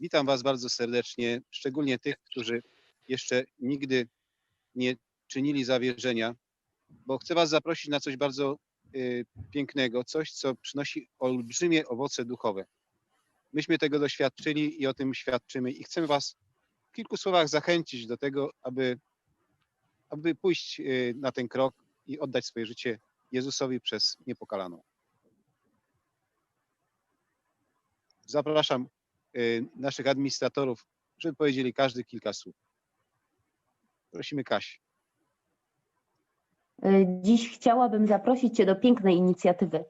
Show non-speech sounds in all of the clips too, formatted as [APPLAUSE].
witam Was bardzo serdecznie, szczególnie tych, którzy jeszcze nigdy nie czynili zawierzenia, bo chcę Was zaprosić na coś bardzo y, pięknego, coś, co przynosi olbrzymie owoce duchowe. Myśmy tego doświadczyli i o tym świadczymy i chcemy Was w kilku słowach zachęcić do tego, aby, aby pójść y, na ten krok i oddać swoje życie Jezusowi przez niepokalaną. Zapraszam naszych administratorów, żeby powiedzieli każdy kilka słów. Prosimy Kasię. Y, Dziś chciałabym zaprosić Cię do pięknej inicjatywy.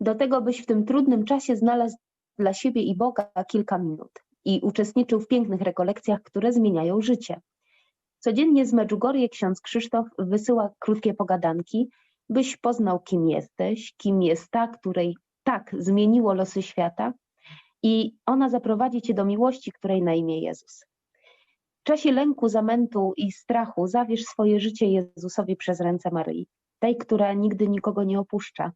Do tego, byś w tym trudnym czasie znalazł dla siebie i Boga kilka minut i uczestniczył w pięknych rekolekcjach, które zmieniają życie. Codziennie z Medjugorje ksiądz Krzysztof wysyła krótkie pogadanki, byś poznał, kim jesteś, kim jest ta, której tak zmieniło losy świata i ona zaprowadzi Cię do miłości, której na imię Jezus. W czasie lęku, zamętu i strachu zawierz swoje życie Jezusowi przez ręce Maryi, tej, która nigdy nikogo nie opuszcza.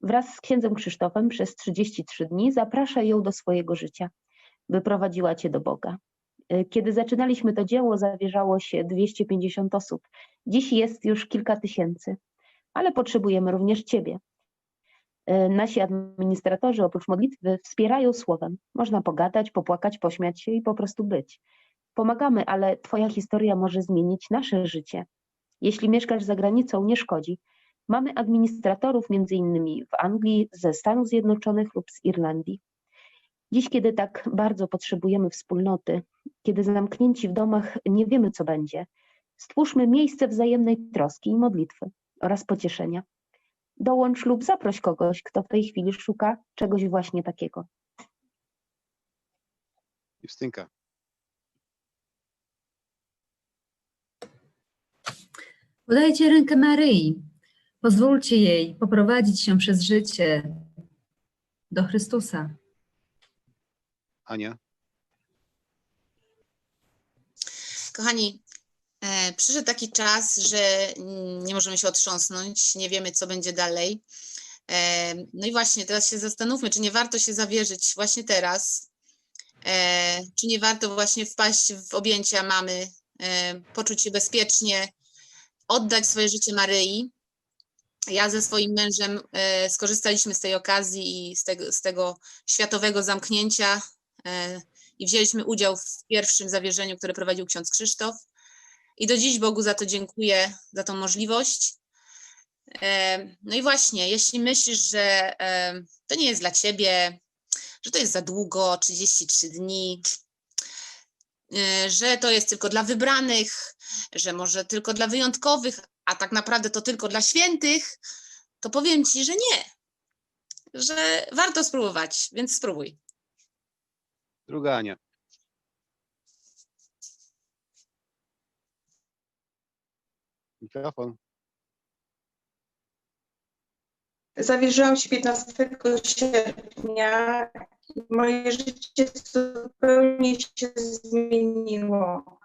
Wraz z księdzem Krzysztofem przez 33 dni zaprasza ją do swojego życia, by prowadziła cię do Boga. Kiedy zaczynaliśmy to dzieło, zawierzało się 250 osób. Dziś jest już kilka tysięcy, ale potrzebujemy również ciebie. Y, Nasi administratorzy oprócz modlitwy wspierają słowem. Można pogadać, popłakać, pośmiać się i po prostu być. Pomagamy, ale Twoja historia może zmienić nasze życie. Jeśli mieszkasz za granicą, nie szkodzi. Mamy administratorów między innymi w Anglii, ze Stanów Zjednoczonych lub z Irlandii. Dziś, kiedy tak bardzo potrzebujemy wspólnoty, kiedy zamknięci w domach nie wiemy, co będzie, stwórzmy miejsce wzajemnej troski i modlitwy oraz pocieszenia. Dołącz lub zaproś kogoś, kto w tej chwili szuka czegoś właśnie takiego. Justynka. Podajcie rękę Maryi. Pozwólcie jej poprowadzić się przez życie do Chrystusa. Ania. Kochani, przyszedł taki czas, że nie możemy się otrząsnąć, nie wiemy, co będzie dalej. E, no i właśnie teraz się zastanówmy, czy nie warto się zawierzyć właśnie teraz, e, czy nie warto właśnie wpaść w objęcia mamy, e, poczuć się bezpiecznie, oddać swoje życie Maryi. Ja ze swoim mężem e, skorzystaliśmy z tej okazji i z tego, z tego światowego zamknięcia e, i wzięliśmy udział w pierwszym zawierzeniu, które prowadził ksiądz Krzysztof. I do dziś Bogu za to dziękuję, za tą możliwość. E, No i właśnie, jeśli myślisz, że e, to nie jest dla ciebie, że to jest za długo, 33 dni, e, że to jest tylko dla wybranych, że może tylko dla wyjątkowych, a tak naprawdę to tylko dla świętych, to powiem ci, że nie. Że warto spróbować, więc spróbuj. Druga Ania. Mikrofon. Zawierzyłam się 15 sierpnia i moje życie zupełnie się zmieniło.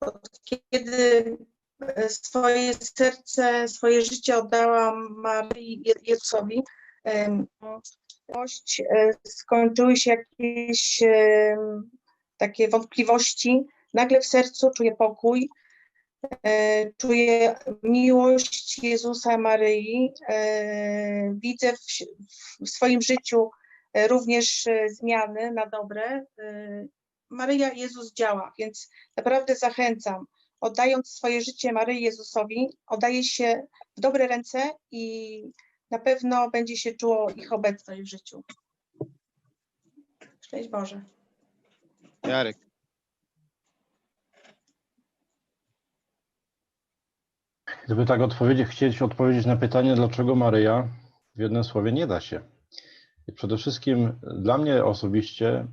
Od kiedy e, swoje serce, swoje życie oddałam Maryi Je- Jezusowi, e, skończyły się jakieś takie wątpliwości. Nagle w sercu czuję pokój, czuję miłość Jezusa Maryi. e, Widzę w, w swoim życiu e, również e, zmiany na dobre. E, Maryja Jezus działa, więc naprawdę zachęcam. Oddając swoje życie Maryi Jezusowi, oddaje się w dobre ręce i na pewno będzie się czuło ich obecność w życiu. Szczęść Boże. Jarek. Gdyby tak odpowiedzieć, chcieć odpowiedzieć na pytanie, dlaczego Maryja, w jednym słowie nie da się. I przede wszystkim dla mnie osobiście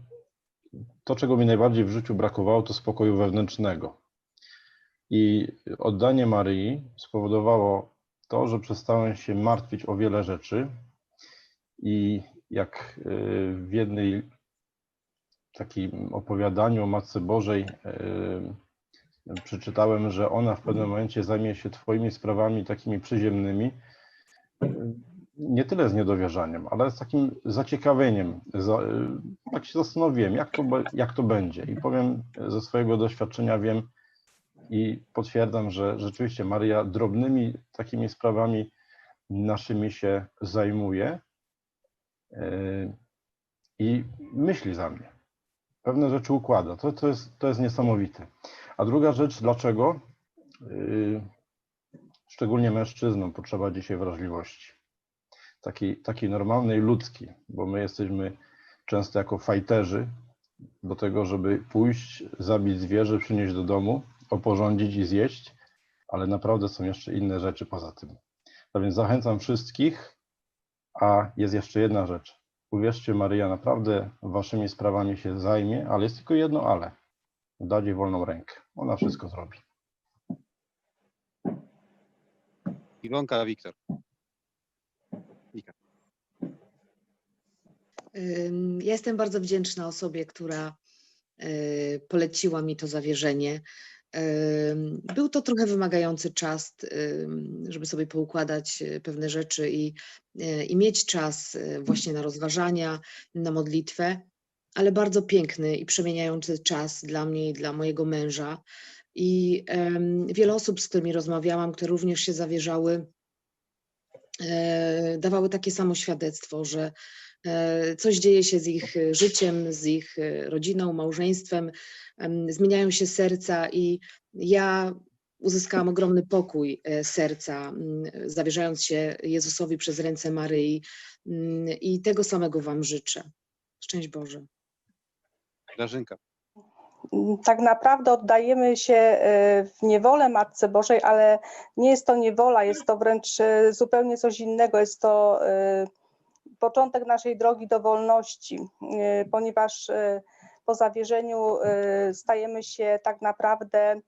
to, czego mi najbardziej w życiu brakowało, to spokoju wewnętrznego. I oddanie Maryi spowodowało to, że przestałem się martwić o wiele rzeczy. I jak y, w jednej takim opowiadaniu o Matce Bożej y, przeczytałem, że ona w pewnym momencie zajmie się Twoimi sprawami takimi przyziemnymi. nie tyle z niedowierzaniem, ale z takim zaciekawieniem. Za, tak się zastanowiłem, jak to, jak to będzie. I powiem ze swojego doświadczenia, wiem i potwierdzam, że rzeczywiście Maria drobnymi takimi sprawami naszymi się zajmuje y, i myśli za mnie. Pewne rzeczy układa. To, to, jest, to jest niesamowite. A druga rzecz, dlaczego? Y, Szczególnie mężczyznom potrzeba dzisiaj wrażliwości. Takiej, takiej normalnej, ludzkiej, bo my jesteśmy często jako fajterzy do tego, żeby pójść, zabić zwierzę, przynieść do domu, oporządzić i zjeść, ale naprawdę są jeszcze inne rzeczy poza tym. A więc zachęcam wszystkich, a jest jeszcze jedna rzecz. Uwierzcie, Maryja naprawdę waszymi sprawami się zajmie, ale jest tylko jedno ale. Dać jej wolną rękę. Ona wszystko zrobi. Ilonka, Wiktor. Ja jestem bardzo wdzięczna osobie, która y, poleciła mi to zawierzenie. Był to trochę wymagający czas, żeby sobie poukładać y, pewne rzeczy i, y, i mieć czas właśnie na rozważania, na modlitwę, ale bardzo piękny i przemieniający czas dla mnie i dla mojego męża. I em, wiele osób, z którymi rozmawiałam, które również się zawierzały, e, dawały takie samo świadectwo, że e, coś dzieje się z ich e, życiem, z ich e, rodziną, małżeństwem, em, zmieniają się serca i ja uzyskałam ogromny pokój e, serca, zawierzając się Jezusowi przez ręce Maryi i tego samego Wam życzę. Szczęść Boże. Grażynka. tak naprawdę oddajemy się e, w niewolę Matce Bożej, ale nie jest to niewola, jest to wręcz e, zupełnie coś innego. Jest to e, początek naszej drogi do wolności, ponieważ po zawierzeniu stajemy się tak naprawdę,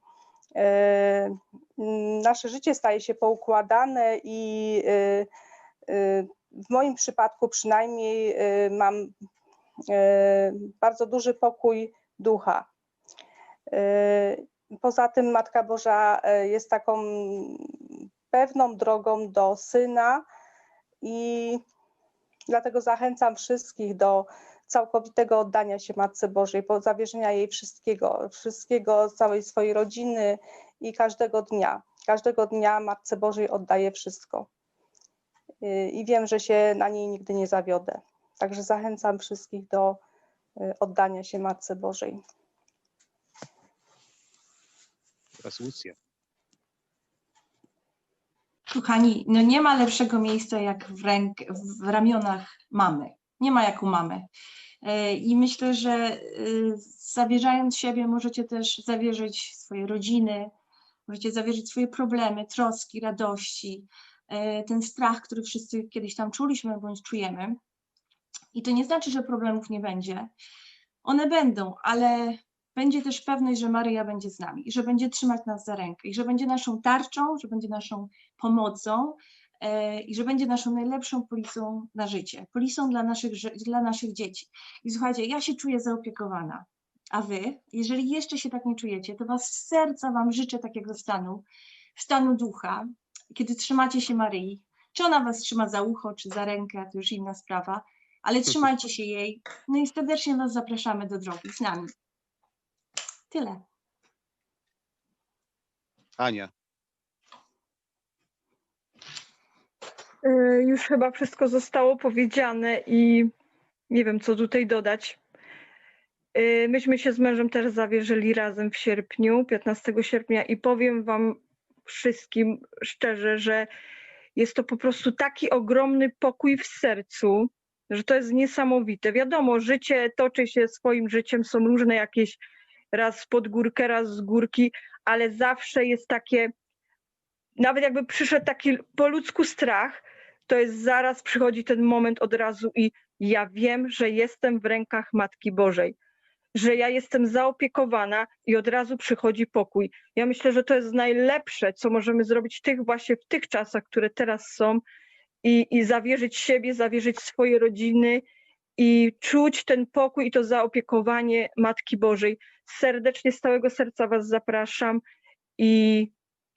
nasze życie staje się poukładane i w moim przypadku przynajmniej mam bardzo duży pokój ducha. Yy, Poza tym Matka Boża yy, jest taką pewną drogą do syna i dlatego zachęcam wszystkich do całkowitego oddania się Matce Bożej, po zawierzenia jej wszystkiego, wszystkiego, całej swojej rodziny i każdego dnia. Każdego dnia Matce Bożej oddaję wszystko. I wiem, że się na niej nigdy nie zawiodę. Także zachęcam wszystkich do yy, oddania się Matce Bożej. Teraz Łucja. Kochani, no nie ma lepszego miejsca jak w, ręk, w ramionach mamy. Nie ma jak u mamy. E, I myślę, że e, zawierzając siebie, możecie też zawierzyć swoje rodziny, możecie zawierzyć swoje problemy, troski, radości, ten strach, który wszyscy kiedyś tam czuliśmy bądź czujemy. I to nie znaczy, że problemów nie będzie. One będą, ale będzie też pewność, że Maryja będzie z nami że będzie trzymać nas za rękę i że będzie naszą tarczą, że będzie naszą pomocą e, i że będzie naszą najlepszą polisą na życie, polisą dla naszych, dla naszych dzieci. I słuchajcie, ja się czuję zaopiekowana, a wy, jeżeli jeszcze się tak nie czujecie, to was z serca wam życzę takiego stanu, stanu ducha, kiedy trzymacie się Maryi, czy ona was trzyma za ucho, czy za rękę, to już inna sprawa, ale trzymajcie się jej, no i serdecznie was zapraszamy do drogi z nami. Tyle. Ania. Y, Już chyba wszystko zostało powiedziane i nie wiem, co tutaj dodać. Y, Myśmy się z mężem też zawierzyli razem w sierpniu, 15 sierpnia i powiem Wam wszystkim szczerze, że jest to po prostu taki ogromny pokój w sercu, że to jest niesamowite. Wiadomo, życie toczy się swoim życiem, są różne jakieś raz pod górkę, raz z górki, ale zawsze jest takie, nawet jakby przyszedł taki po ludzku strach, to jest zaraz przychodzi ten moment od razu i ja wiem, że jestem w rękach Matki Bożej, że ja jestem zaopiekowana i od razu przychodzi pokój. Ja myślę, że to jest najlepsze, co możemy zrobić tych właśnie w tych czasach, które teraz są i, i zawierzyć siebie, zawierzyć swoje rodziny i czuć ten pokój i to zaopiekowanie Matki Bożej. Serdecznie z całego serca Was zapraszam i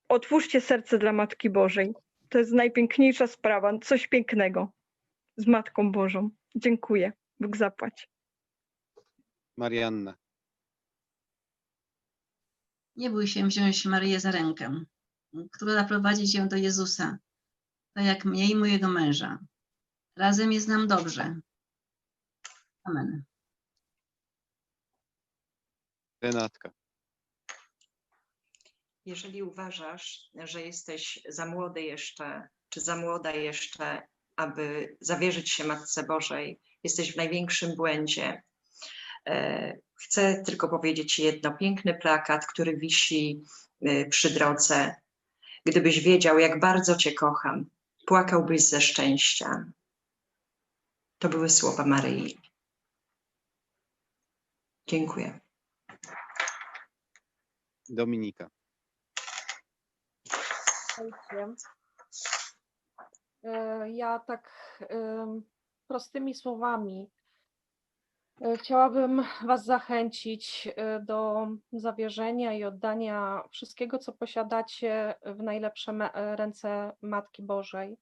otwórzcie serce dla Matki Bożej. To jest najpiękniejsza sprawa, coś pięknego z Matką Bożą. Dziękuję. Bóg zapłać. Marianna. Nie bój się wziąć Maryję za rękę, która zaprowadzi cię do Jezusa, tak jak mnie i mojego męża. Razem jest nam dobrze. Amen. Renatka. Jeżeli uważasz, że jesteś za młody jeszcze, czy za młoda jeszcze, aby zawierzyć się Matce Bożej, jesteś w największym błędzie. E, Chcę tylko powiedzieć Ci jedno. Piękny plakat, który wisi e, przy drodze. Gdybyś wiedział, jak bardzo Cię kocham, płakałbyś ze szczęścia. To były słowa Maryi. Dziękuję. Dominika. E, Ja tak prostymi słowami chciałabym Was zachęcić e, do zawierzenia i oddania wszystkiego, co posiadacie w najlepsze e, ręce Matki Bożej.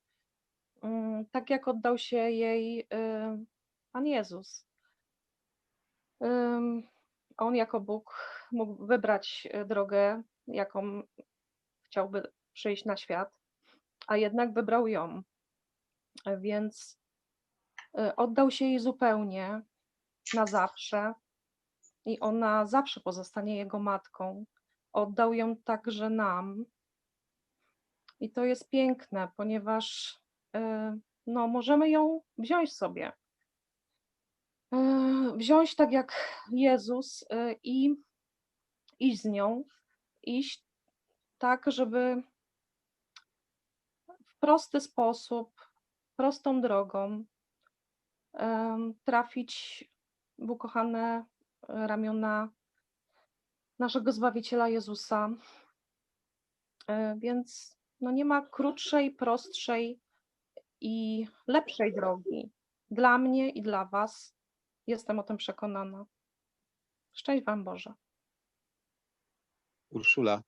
Mm, Tak jak oddał się jej e, Pan Jezus. On jako Bóg mógł wybrać e, drogę, jaką chciałby przyjść na świat, a jednak wybrał ją. E, Więc e, oddał się jej zupełnie na zawsze i ona zawsze pozostanie jego matką. Oddał ją także nam. I to jest piękne, ponieważ e, no, możemy ją wziąć sobie. E, Wziąć tak jak Jezus e, i iść z nią, iść tak, żeby w prosty sposób, prostą drogą trafić ukochane e, ramiona naszego Zbawiciela Jezusa. E, Więc no nie ma krótszej, prostszej i lepszej drogi dla mnie i dla Was. Jestem o tym przekonana. Szczęść Wam Boże. Urszula.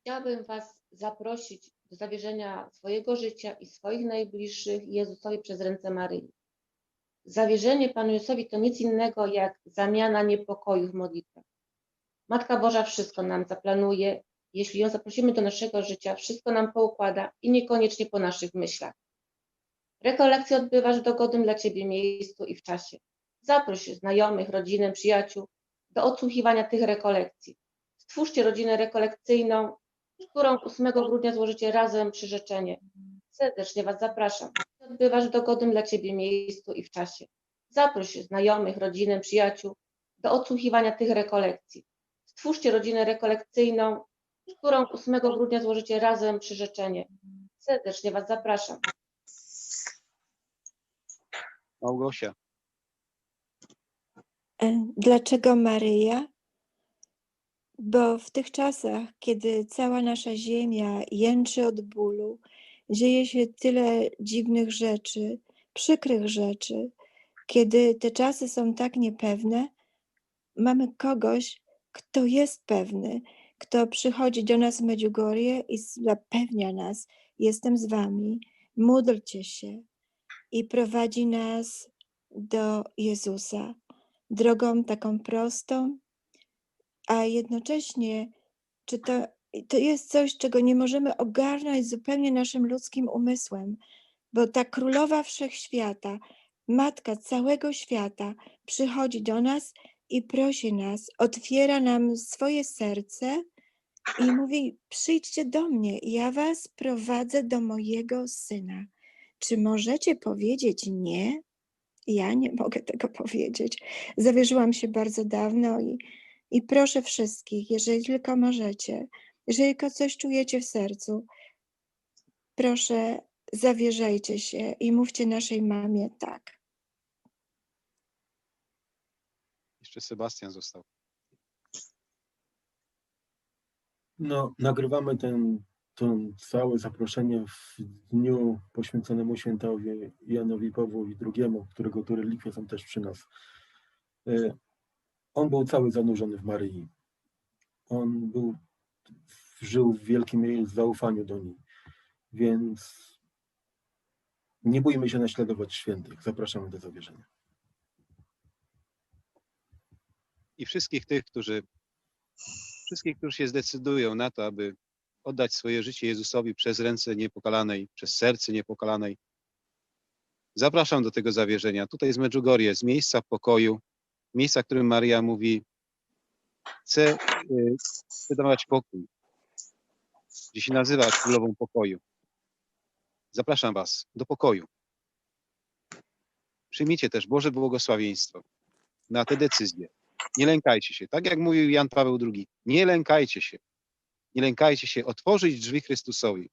Chciałabym Was zaprosić do zawierzenia swojego życia i swoich najbliższych Jezusowi przez ręce Maryi. Zawierzenie Panu Jezusowi to nic innego jak zamiana niepokoju w modlitwę. Matka Boża wszystko nam zaplanuje, jeśli ją zaprosimy do naszego życia, wszystko nam poukłada i niekoniecznie po naszych myślach. Rekolekcje odbywasz w dogodnym dla Ciebie miejscu i w czasie. Zaproś znajomych, rodzinę, przyjaciół do odsłuchiwania tych rekolekcji. Stwórzcie rodzinę rekolekcyjną, z którą 8 grudnia złożycie razem przyrzeczenie. Serdecznie Was zapraszam. Odbywasz w dogodnym dla Ciebie miejscu i w czasie. Zaproś znajomych, rodzinę, przyjaciół do odsłuchiwania tych rekolekcji. Stwórzcie rodzinę rekolekcyjną, z którą 8 grudnia złożycie razem przyrzeczenie. Serdecznie Was zapraszam. Małgosia. E, Dlaczego Maryja? Bo w tych czasach, kiedy cała nasza ziemia jęczy od bólu, dzieje się tyle dziwnych rzeczy, przykrych rzeczy, kiedy te czasy są tak niepewne, mamy kogoś, kto jest pewny, kto przychodzi do nas w Medjugorje i zapewnia nas: Jestem z wami, módlcie się. I prowadzi nas do Jezusa. Drogą taką prostą, a jednocześnie, czy to, to jest coś, czego nie możemy ogarnąć zupełnie naszym ludzkim umysłem, bo ta królowa wszechświata, matka całego świata, przychodzi do nas i prosi nas, otwiera nam swoje serce i [LAUGHS] mówi: Przyjdźcie do mnie, ja was prowadzę do mojego syna. Czy możecie powiedzieć nie? Ja nie mogę tego [LAUGHS] powiedzieć. Zawierzyłam się bardzo dawno i, i proszę wszystkich, jeżeli tylko możecie, jeżeli coś czujecie w sercu, proszę zawierzajcie się i mówcie naszej mamie tak. Jeszcze Sebastian został. No, nagrywamy ten, to całe zaproszenie w dniu poświęconemu świętowi Janowi Pawłowi II, którego tu relikwie są też przy nas. E, On był cały zanurzony w Maryi. On był, żył w wielkim zaufaniu do niej. Więc nie bójmy się naśladować świętych. Zapraszamy do zawierzenia. I wszystkich tych, którzy wszystkich, którzy się zdecydują na to, aby oddać swoje życie Jezusowi przez ręce niepokalanej, przez serce niepokalanej. Zapraszam do tego zawierzenia. Tutaj z Medjugorje, z miejsca pokoju, miejsca, w którym Maria mówi, chcę, y, chcę dawać pokój, gdzie się nazywa królową pokoju. Zapraszam Was do pokoju. Przyjmijcie też Boże błogosławieństwo na te decyzje. Nie lękajcie się. Tak jak mówił Jan Paweł II, nie lękajcie się. Nie lękajcie się otworzyć drzwi Chrystusowi.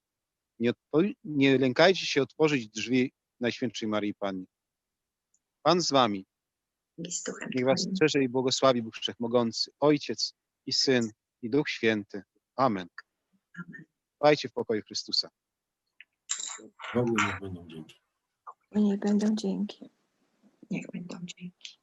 Nie, nie lękajcie się otworzyć drzwi Najświętszej Maryi Pannie. Pan z wami. Niech was strzeże i błogosławi Bóg Wszechmogący, Ojciec i Syn i Duch Święty. Amen. Trwajcie w pokoju Chrystusa. Bogu niech będą dzięki. Niech będą dzięki. Niech będą dzięki.